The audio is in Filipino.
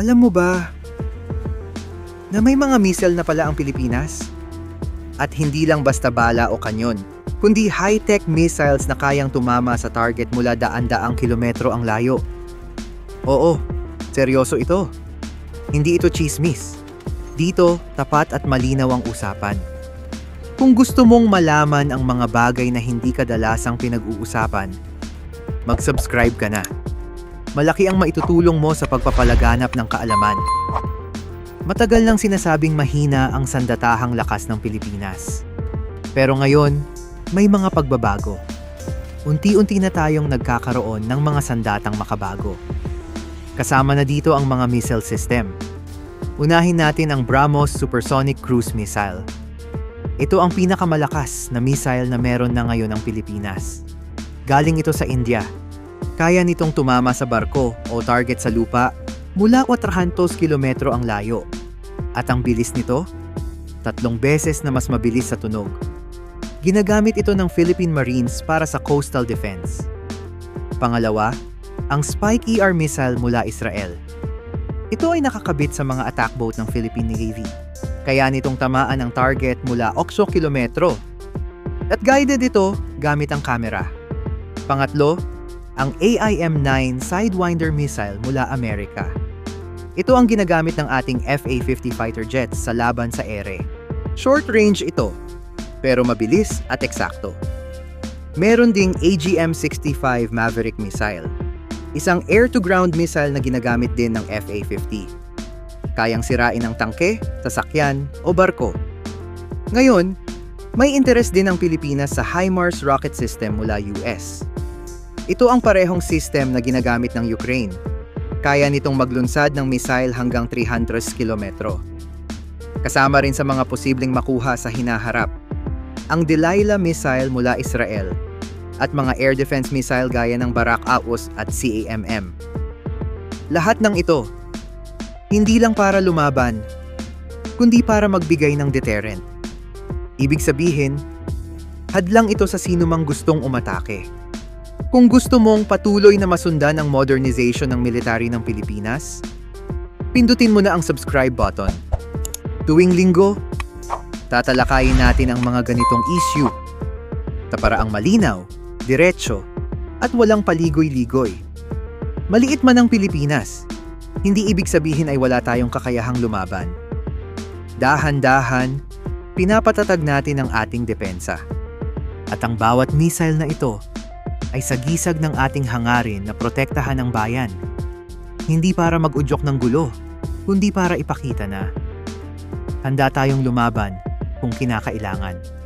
Alam mo ba na may mga missile na pala ang Pilipinas? At hindi lang basta bala o kanyon, kundi high-tech missiles na kayang tumama sa target mula daan-daang kilometro ang layo. Oo, seryoso ito. Hindi ito chismis. Dito, tapat at malinaw ang usapan. Kung gusto mong malaman ang mga bagay na hindi kadalasang pinag-uusapan, mag-subscribe ka na. Malaki ang maitutulong mo sa pagpapalaganap ng kaalaman. Matagal nang sinasabing mahina ang sandatahang lakas ng Pilipinas. Pero ngayon, may mga pagbabago. Unti-unti na tayong nagkakaroon ng mga sandatang makabago. Kasama na dito ang mga missile system. Unahin natin ang BrahMos Supersonic Cruise Missile. Ito ang pinakamalakas na missile na meron na ngayon ang Pilipinas. Galing ito sa India. Kaya nitong tumama sa barko o target sa lupa mula 400 kilometro ang layo. At ang bilis nito, tatlong beses na mas mabilis sa tunog. Ginagamit ito ng Philippine Marines para sa coastal defense. Pangalawa, ang Spike ER missile mula Israel. Ito ay nakakabit sa mga attack boat ng Philippine Navy. Kaya nitong tamaan ang target mula 8 kilometro. At guided ito gamit ang kamera. Pangatlo, ang AIM-9 Sidewinder missile mula Amerika. Ito ang ginagamit ng ating FA-50 fighter jets sa laban sa ere. Short range ito, pero mabilis at eksakto. Meron ding AGM-65 Maverick missile, isang air-to-ground missile na ginagamit din ng FA-50. Kayang sirain ang tangke, sasakyan o barko. Ngayon, may interes din ang Pilipinas sa HIMARS rocket system mula US. Ito ang parehong system na ginagamit ng Ukraine. Kaya nitong maglunsad ng missile hanggang 300 kilometro. Kasama rin sa mga posibleng makuha sa hinaharap, ang Delilah missile mula Israel at mga air defense missile gaya ng Barak Aos at CAMM. Lahat ng ito, hindi lang para lumaban, kundi para magbigay ng deterrent. Ibig sabihin, hadlang ito sa sino mang gustong umatake. Kung gusto mong patuloy na masundan ang modernization ng military ng Pilipinas, pindutin mo na ang subscribe button. Tuwing linggo, tatalakayin natin ang mga ganitong issue na paraang malinaw, diretso, at walang paligoy-ligoy. Maliit man ang Pilipinas, hindi ibig sabihin ay wala tayong kakayahang lumaban. Dahan-dahan, pinapatatag natin ang ating depensa. At ang bawat missile na ito ay sagisag ng ating hangarin na protektahan ang bayan. Hindi para mag-udyok ng gulo, kundi para ipakita na handa tayong lumaban kung kinakailangan.